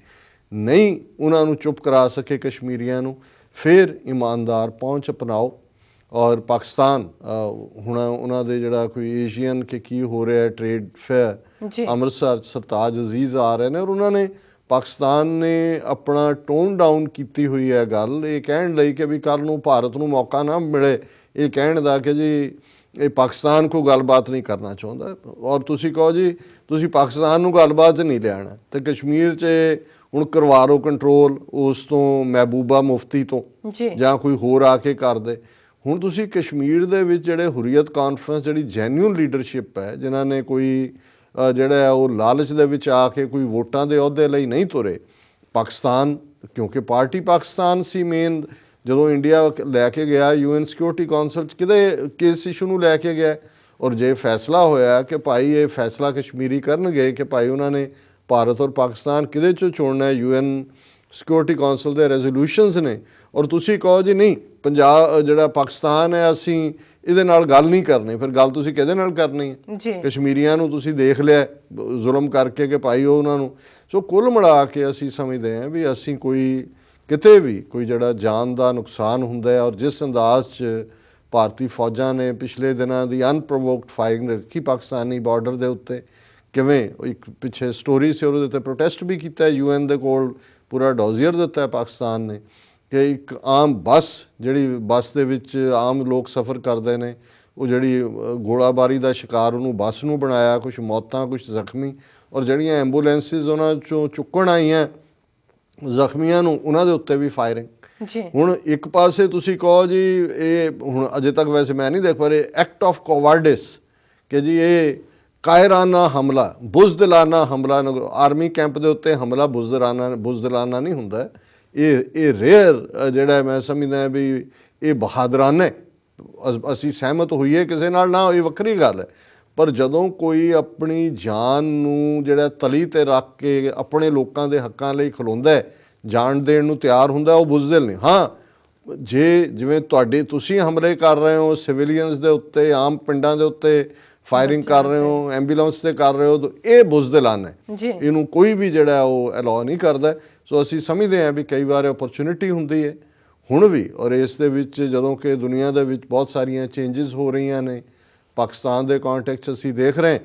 Speaker 2: ਨਹੀਂ ਉਹਨਾਂ ਨੂੰ ਚੁੱਪ ਕਰਾ ਸਕੇ ਕਸ਼ਮੀਰੀਆਂ ਨੂੰ, ਫਿਰ ਇਮਾਨਦਾਰ ਪਹੁੰਚ ਅਪਣਾਓ। ਔਰ ਪਾਕਿਸਤਾਨ ਹੁਣ ਉਹਨਾਂ ਦੇ ਜਿਹੜਾ ਕੋਈ ਏਸ਼ੀਅਨ ਕਿ ਕੀ ਹੋ ਰਿਹਾ ਟ੍ਰੇਡ ਫੇਅਰ ਅੰਮ੍ਰਿਤਸਰ 'ਚ ਸਰਤਾਜ ਅਜ਼ੀਜ਼ ਆ ਰਹੇ ਨੇ ਔਰ ਉਹਨਾਂ ਨੇ ਪਾਕਿਸਤਾਨ ਨੇ ਆਪਣਾ ਟੋਨ ਡਾਊਨ ਕੀਤੀ ਹੋਈ ਹੈ ਗੱਲ। ਇਹ ਕਹਿਣ ਲਈ ਕਿ ਵੀ ਕੱਲ ਨੂੰ ਭਾਰਤ ਨੂੰ ਮੌਕਾ ਨਾ ਮਿਲੇ। ਇਹ ਕਹਿਣ ਦਾ ਕਿ ਜੀ ਇਹ ਪਾਕਿਸਤਾਨ ਕੋ ਗੱਲਬਾਤ ਨਹੀਂ ਕਰਨਾ ਚਾਹੁੰਦਾ। ਔਰ ਤੁਸੀਂ ਕਹੋ ਜੀ ਤੁਸੀਂ ਪਾਕਿਸਤਾਨ ਨੂੰ ਗੱਲਬਾਤ ਨਹੀਂ ਲਿਆਣਾ ਤੇ ਕਸ਼ਮੀਰ 'ਚ ਹੁਣ ਕਰਵਾਰੋ ਕੰਟਰੋਲ ਉਸ ਤੋਂ ਮਹਿਬੂਬਾ ਮੁਫਤੀ ਤੋਂ
Speaker 1: ਜੀ।
Speaker 2: ਕੋਈ ਹੋਰ ਆ ਕੇ ਕਰ ਦੇ। ਹੁਣ ਤੁਸੀਂ ਕਸ਼ਮੀਰ ਦੇ ਵਿੱਚ ਜਿਹੜੇ ਹੁਰੀਅਤ ਕਾਨਫਰੰਸ ਜਿਹੜੀ ਜੈਨੂਇਨ ਲੀਡਰਸ਼ਿਪ ਹੈ ਜਿਨ੍ਹਾਂ ਨੇ ਕੋਈ ਜਿਹੜਾ ਉਹ ਲਾਲਚ ਦੇ ਵਿੱਚ ਆ ਕੇ ਕੋਈ ਵੋਟਾਂ ਦੇ ਅਹੁਦੇ ਲਈ ਨਹੀਂ ਤੁਰੇ। ਪਾਕਿਸਤਾਨ, ਕਿਉਂਕਿ ਪਾਰਟੀ ਪਾਕਿਸਤਾਨ ਸੀ ਮੇਨ ਜਦੋਂ ਇੰਡੀਆ ਲੈ ਕੇ ਗਿਆ ਯੂਐਨ ਸਿਕਿਉਰਿਟੀ ਕਾਉਂਸਲ ਚ ਕਿਤੇ ਕਿਸ ਇਸ਼ੂ ਨੂੰ ਲੈ ਕੇ ਗਿਆ? ਔਰ ਜੇ ਫੈਸਲਾ ਹੋਇਆ ਕਿ ਭਾਈ ਇਹ ਫੈਸਲਾ ਕਸ਼ਮੀਰੀ ਕਰਨਗੇ ਕਿ ਭਾਈ ਉਹਨਾਂ ਨੇ ਭਾਰਤ ਔਰ ਪਾਕਿਸਤਾਨ ਕਿਹਦੇ ਚੋਂ ਚੁਣਨਾ ਹੈ? ਯੂਐਨ ਸਿਕਿਉਰਿਟੀ ਕਾਉਂਸਲ ਦੇ ਰੈਜ਼ੋਲੂਸ਼ਨਸ ਨੇ। ਔਰ ਤੁਸੀਂ ਕਹੋ ਜੀ, ਨਹੀਂ, ਪੰਜਾਬ ਜਿਹੜਾ ਪਾਕਿਸਤਾਨ ਹੈ, ਅਸੀਂ ਇਹਦੇ ਨਾਲ ਗੱਲ ਨਹੀਂ ਕਰਨੀ ਫਿਰ ਗੱਲ ਤੁਸੀਂ ਕਿਹਦੇ ਨਾਲ ਕਰਨੀ ਹੈ? ਕਸ਼ਮੀਰੀਆਂ ਨੂੰ ਤੁਸੀਂ ਦੇਖ ਲਿਆ ਜ਼ੁਲਮ ਕਰਕੇ ਕਿ ਭਾਈ ਉਹ ਉਹਨਾਂ ਨੂੰ। ਸੋ ਕੁੱਲ ਮਿਲਾ ਕੇ ਅਸੀਂ ਸਮਝਦੇ ਹਾਂ ਵੀ ਅਸੀਂ ਕੋਈ ਕਿਤੇ ਵੀ ਕੋਈ ਜਿਹੜਾ ਜਾਨ ਦਾ ਨੁਕਸਾਨ ਹੁੰਦਾ ਹੈ ਔਰ ਜਿਸ ਅੰਦਾਜ਼ 'ਚ ਭਾਰਤੀ ਫੌਜਾਂ ਨੇ ਪਿਛਲੇ ਦਿਨਾਂ ਦੀ ਅਨਪ੍ਰੋਵੋਕਡ ਫਾਇਰਿੰਗ ਰੱਖੀ ਪਾਕਿਸਤਾਨੀ ਬਾਰਡਰ ਦੇ ਉੱਤੇ ਕਿਵੇਂ ਇੱਕ ਪਿੱਛੇ ਸਟੋਰੀ ਸੀ ਉਹਦੇ ਤੇ ਪ੍ਰੋਟੈਸਟ ਵੀ ਕੀਤਾ ਯੂਐਨ ਦੇ ਕੋਲ ਪੂਰਾ ਡੋਜ਼ੀਅਰ ਦਿੱਤਾ ਹੈ ਪਾਕਿਸਤਾਨ ਨੇ। ਕਿ ਇੱਕ ਆਮ ਬੱਸ ਜਿਹੜੀ ਬੱਸ ਦੇ ਵਿੱਚ ਆਮ ਲੋਕ ਸਫ਼ਰ ਕਰਦੇ ਨੇ ਉਹ ਜਿਹੜੀ ਗੋਲਾਬਾਰੀ ਦਾ ਸ਼ਿਕਾਰ ਉਹਨੂੰ ਬੱਸ ਨੂੰ ਬਣਾਇਆ ਕੁਝ ਮੌਤਾਂ ਕੁਝ ਜ਼ਖਮੀ ਔਰ ਜਿਹੜੀਆਂ ਐਂਬੂਲੈਂਸਿਸ ਉਹਨਾਂ ਚੋਂ ਚੁੱਕਣ ਆਈਆਂ ਜ਼ਖਮੀਆਂ ਨੂੰ ਉਹਨਾਂ ਦੇ ਉੱਤੇ ਵੀ ਫਾਇਰਿੰਗ
Speaker 1: ਜੀ।
Speaker 2: ਹੁਣ ਇੱਕ ਪਾਸੇ ਤੁਸੀਂ ਕਹੋ ਜੀ ਇਹ ਹੁਣ ਅਜੇ ਤੱਕ ਵੈਸੇ ਮੈਂ ਨਹੀਂ ਦੇਖ ਪਾ ਰਿਹਾ ਐਕਟ ਆਫ ਕੋਵਾਰਡਿਸ ਕਿ ਜੀ ਇਹ ਕਾਇਰਾਨਾ ਹਮਲਾ ਬੁਜ਼ਦਿਲਾਨਾ ਹਮਲਾ ਨਗਰ ਆਰਮੀ ਕੈਂਪ ਦੇ ਉੱਤੇ ਹਮਲਾ ਬੁਜ਼ਦਿਲਾਨਾ ਬੁਜ਼ਦਿਲਾਨਾ ਨਹੀਂ ਹੁੰਦਾ। ਇਹ ਇਹ ਰੇਅਰ ਜਿਹੜਾ ਮੈਂ ਸਮਝਦਾ ਵੀ ਇਹ ਬਹਾਦਰਾਨਾ ਅਸ- ਸਹਿਮਤ ਹੋਈਏ ਕਿਸੇ ਨਾਲ ਨਾ ਇਹ ਵੱਖਰੀ ਗੱਲ ਹੈ। ਪਰ ਜਦੋਂ ਕੋਈ ਆਪਣੀ ਜਾਨ ਨੂੰ ਜਿਹੜਾ ਤਲੀ ਤੇ ਰੱਖ ਕੇ ਆਪਣੇ ਲੋਕਾਂ ਦੇ ਹੱਕਾਂ ਲਈ ਖਲੋਂਦਾ ਹੈ ਜਾਨ ਦੇਣ ਨੂੰ ਤਿਆਰ ਹੁੰਦਾ ਉਹ ਬੁਜ਼ਦਿਲ ਨਹੀਂ ਹਾਂ ਜੇ ਜਿਵੇਂ ਤੁਹਾਡੇ ਤੁਸੀਂ ਹਮਲੇ ਕਰ ਰਹੇ ਹੋ ਸਿਵਿਲੀਅਨਸ ਦੇ ਉੱਤੇ ਆਮ ਪਿੰਡਾਂ ਦੇ ਉੱਤੇ ਫਾਇਰਿੰਗ ਕਰ ਰਹੇ ਹੋ ਐਂਬੂਲੈਂਸ ਤੇ ਕਰ ਰਹੇ ਹੋ ਤਾਂ ਇਹ ਬੁਜ਼ਦਿਲਾਨਾ ਹੈ। ਇਹਨੂੰ ਕੋਈ ਵੀ ਜਿਹੜਾ ਉਹ ਅਲਾਉ ਨਹੀਂ ਕਰਦਾ। ਸੋ ਅਸੀਂ ਸਮਝਦੇ ਹਾਂ ਵੀ ਕਈ ਵਾਰ ਓਪਰਚੁਨਿਟੀ ਹੁੰਦੀ ਹੈ। ਹੁਣ ਵੀ ਔਰ ਇਸ ਦੇ ਵਿੱਚ ਜਦੋਂ ਕਿ ਦੁਨੀਆ ਦੇ ਵਿੱਚ ਬਹੁਤ ਸਾਰੀਆਂ ਚੇਂजेस ਹੋ ਰਹੀਆਂ ਨੇ, ਪਾਕਿਸਤਾਨ ਦੇ ਕੰਟੈਕਸਟ ਅਸੀਂ ਦੇਖ ਰਹੇ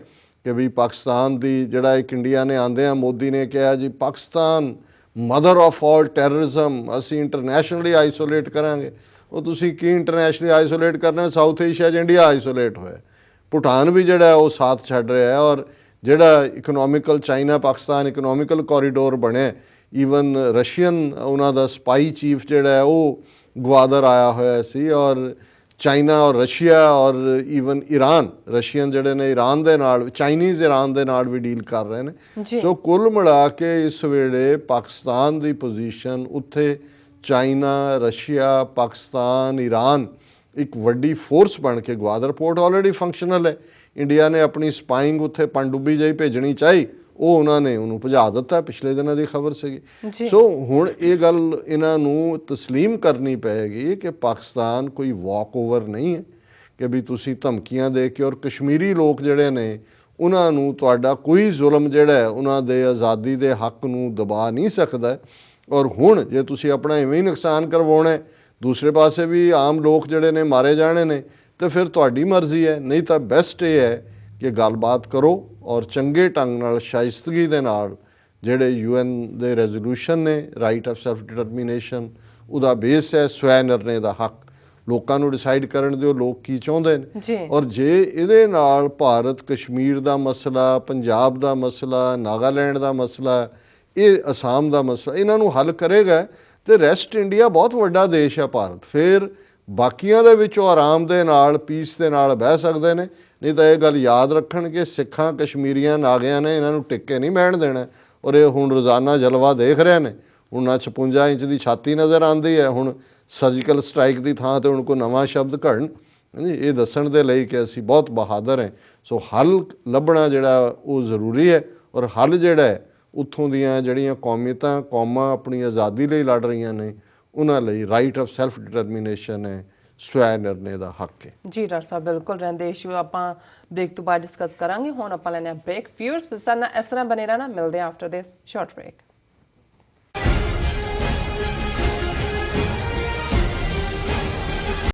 Speaker 2: ਕਿ ਵੀ ਪਾਕਿਸਤਾਨ ਦੀ ਜਿਹੜਾ ਇੱਕ ਇੰਡੀਆ ਨੇ ਆਂਦੇ ਆ ਮੋਦੀ ਨੇ ਕਿਹਾ ਜੀ, Pakistan mother of all terrorism ਅਸੀਂ ਇੰਟਰਨੈਸ਼ਨਲੀ ਆਈਸੋਲੇਟ ਕਰਾਂਗੇ। ਉਹ ਤੁਸੀਂ ਕੀ ਇੰਟਰਨੈਸ਼ਨਲੀ ਆਈਸੋਲੇਟ ਕਰਨਾ? ਸਾਊਥ ਏਸ਼ੀਆ 'ਚ ਇੰਡੀਆ ਆਈਸੋਲੇਟ ਹੋਇਆ। ਭੂਟਾਨ ਵੀ ਜਿਹੜਾ ਉਹ ਸਾਥ ਛੱਡ ਰਿਹਾ ਹੈ ਔਰ ਜਿਹੜਾ economical China Pakistan economical corridor ਬਣਿਆ ਈਵਨ ਰਸ਼ੀਅਨ ਉਹਨਾਂ ਦਾ ਸਪਾਈ ਚੀਫ ਜਿਹੜਾ ਹੈ ਉਹ ਗਵਾਦਰ ਆਇਆ ਹੋਇਆ ਸੀ ਔਰ ਚਾਈਨਾ ਔਰ ਰਸ਼ੀਆ ਔਰ ਈਵਨ ਈਰਾਨ ਰਸ਼ੀਅਨ ਜਿਹੜੇ ਨੇ ਈਰਾਨ ਦੇ ਨਾਲ ਚਾਈਨੀਜ਼ ਈਰਾਨ ਦੇ ਨਾਲ ਵੀ ਡੀਲ ਕਰ ਰਹੇ ਨੇ। ਸੋ ਕੁੱਲ ਮਿਲਾ ਕੇ ਇਸ ਵੇਲੇ ਪਾਕਿਸਤਾਨ ਦੀ ਪੋਜੀਸ਼ਨ ਉੱਥੇ ਚਾਈਨਾ ਰਸ਼ੀਆ ਪਾਕਿਸਤਾਨ ਈਰਾਨ ਇੱਕ ਵੱਡੀ ਫੋਰਸ ਬਣ ਕੇ ਗਵਾਦਰ ਪੋਰਟ ਆਲਰੇਡੀ ਫੰਕਸ਼ਨਲ ਹੈ। ਇੰਡੀਆ ਨੇ ਆਪਣੀ ਸਪਾਈਂਗ ਉੱਥੇ ਪਣਡੁੱਬੀ ਜਿਹੀ ਭੇਜਣੀ ਚਾਹੀ। ਉਹ ਉਹਨਾਂ ਨੇ ਉਹਨੂੰ ਭਜਾ ਦਿੱਤਾ ਪਿਛਲੇ ਦਿਨਾਂ ਦੀ ਖਬਰ। ਸੀਗੀ ਸੋ ਹੁਣ ਇਹ ਗੱਲ ਇਹਨਾਂ ਨੂੰ ਤਸਲੀਮ ਕਰਨੀ ਪਏਗੀ ਕਿ ਪਾਕਿਸਤਾਨ ਕੋਈ ਵਾਕ ਓਵਰ ਨਹੀਂ ਹੈ ਕਿ ਵੀ ਤੁਸੀਂ ਧਮਕੀਆਂ ਦੇ ਕੇ ਔਰ ਕਸ਼ਮੀਰੀ ਲੋਕ ਜਿਹੜੇ ਨੇ ਉਹਨਾਂ ਨੂੰ ਤੁਹਾਡਾ ਕੋਈ ਜ਼ੁਲਮ ਜਿਹੜਾ ਹੈ ਉਹਨਾਂ ਦੇ ਆਜ਼ਾਦੀ ਦੇ ਹੱਕ ਨੂੰ ਦਬਾ ਨਹੀਂ ਸਕਦਾ। ਔਰ ਹੁਣ ਜੇ ਤੁਸੀਂ ਆਪਣਾ ਐਵੇਂ ਹੀ ਨੁਕਸਾਨ ਕਰਵਾਉਣਾ ਹੈ ਦੂਸਰੇ ਪਾਸੇ ਵੀ ਆਮ ਲੋਕ ਜਿਹੜੇ ਨੇ ਮਾਰੇ ਜਾਣੇ ਨੇ ਤੇ ਫਿਰ ਤੁਹਾਡੀ ਮਰਜ਼ੀ ਹੈ ਨਹੀਂ ਤਾਂ ਬੈਸਟ ਇਹ ਹੈ ਕਿ ਗੱਲਬਾਤ ਕਰੋ ਔਰ ਚੰਗੇ ਢੰਗ ਨਾਲ ਸ਼ਾਇਸਤਗੀ ਦੇ ਨਾਲ ਜਿਹੜੇ ਯੂਐਨ ਦੇ ਰੈਜ਼ੋਲੂਸ਼ਨ ਨੇ ਰਾਈਟ ਆਫ ਸੈਲਫ ਡਿਟਰਮੀਨੇਸ਼ਨ ਉਹਦਾ ਬੇਸ ਹੈ ਸਵੈ ਨਿਰਣੇ ਦਾ ਹੱਕ। ਲੋਕਾਂ ਨੂੰ ਡਿਸਾਈਡ ਕਰਨ ਦਿਓ ਲੋਕ ਕੀ ਚਾਹੁੰਦੇ ਨੇ। ਔਰ ਜੇ ਇਹਦੇ ਨਾਲ ਭਾਰਤ ਕਸ਼ਮੀਰ ਦਾ ਮਸਲਾ ਪੰਜਾਬ ਦਾ ਮਸਲਾ ਨਾਗਾਲੈਂਡ ਦਾ ਮਸਲਾ ਇਹ ਅਸਾਮ ਦਾ ਮਸਲਾ ਇਹਨਾਂ ਨੂੰ ਹੱਲ ਕਰੇਗਾ ਤੇ ਰੈਸਟ ਇੰਡੀਆ ਬਹੁਤ ਵੱਡਾ ਦੇਸ਼ ਹੈ ਭਾਰਤ। ਫਿਰ ਬਾਕੀਆਂ ਦੇ ਵਿੱਚ ਉਹ ਆਰਾਮ ਦੇ ਨਾਲ ਪੀਸ ਦੇ ਨਾਲ ਬਹਿ ਸਕਦੇ ਨੇ। ਨਹੀਂ ਤਾਂ ਇਹ ਗੱਲ ਯਾਦ ਰੱਖਣ ਕਿ ਸਿੱਖਾਂ ਕਸ਼ਮੀਰੀਆਂ ਨਾਗਿਆਂ ਨੇ, ਇਹਨਾਂ ਨੂੰ ਟਿੱਕੇ ਨਹੀਂ ਬਹਿਣ ਦੇਣਾ। ਔਰ ਇਹ ਹੁਣ ਰੋਜ਼ਾਨਾ ਜਲਵਾ ਦੇਖ ਰਹੇ ਨੇ। ਹੁਣ ਨਾ 56 ਇੰਚ ਦੀ ਛਾਤੀ ਨਜ਼ਰ ਆਉਂਦੀ ਹੈ। ਹੁਣ ਸਰਜੀਕਲ ਸਟ੍ਰਾਈਕ ਦੀ ਥਾਂ ਤੇ ਹੁਣ ਕੋਈ ਨਵਾਂ ਸ਼ਬਦ ਘੜਨ। ਹਾਂਜੀ, ਇਹ ਦੱਸਣ ਦੇ ਲਈ ਕਿ ਅਸੀਂ ਬਹੁਤ ਬਹਾਦਰ ਹਾਂ। ਸੋ ਹੱਲ ਲੱਭਣਾ ਜਿਹੜਾ ਉਹ ਜ਼ਰੂਰੀ ਹੈ। ਔਰ ਹੱਲ ਜਿਹੜਾ ਹੈ, ਉੱਥੋਂ ਦੀਆਂ ਜਿਹੜੀਆਂ ਕੌਮੀਅਤਾਂ, ਕੌਮਾਂ ਆਪਣੀ ਆਜ਼ਾਦੀ ਲਈ ਲੜ ਰਹੀਆਂ ਨੇ, ਉਹਨਾਂ ਲਈ ਰਾਈਟ ਆਫ ਸੈਲਫ ਡਿਟਰਮੀਨੇਸ਼ਨ ਹੈ। ਸਵੈ ਨਿਰਣੇ ਦਾ ਹੱਕ ਹੈ।
Speaker 1: ਜੀ, ਡਾਕਟਰ ਸਾਹਿਬ, ਬਿਲਕੁਲ ਰਹਿੰਦੇ ਇਸ਼ੂ ਆਪਾਂ ਬ੍ਰੇਕ ਤੋਂ ਬਾਅਦ ਡਿਸਕਸ ਕਰਾਂਗੇ। ਹੁਣ ਆਪਾਂ ਲੈਣੇ ਆ ਬ੍ਰੇਕ ਫਿਊਰਸ ਸਾਡੇ ਨਾਲ ਇਸ ਤਰ੍ਹਾਂ ਬਨੇ ਰਹਿਣਾ। ਮਿਲਦੇ ਆ ਆਫਟਰ ਦਿਸ ਸ਼ਾਰਟ ਬ੍ਰੇਕ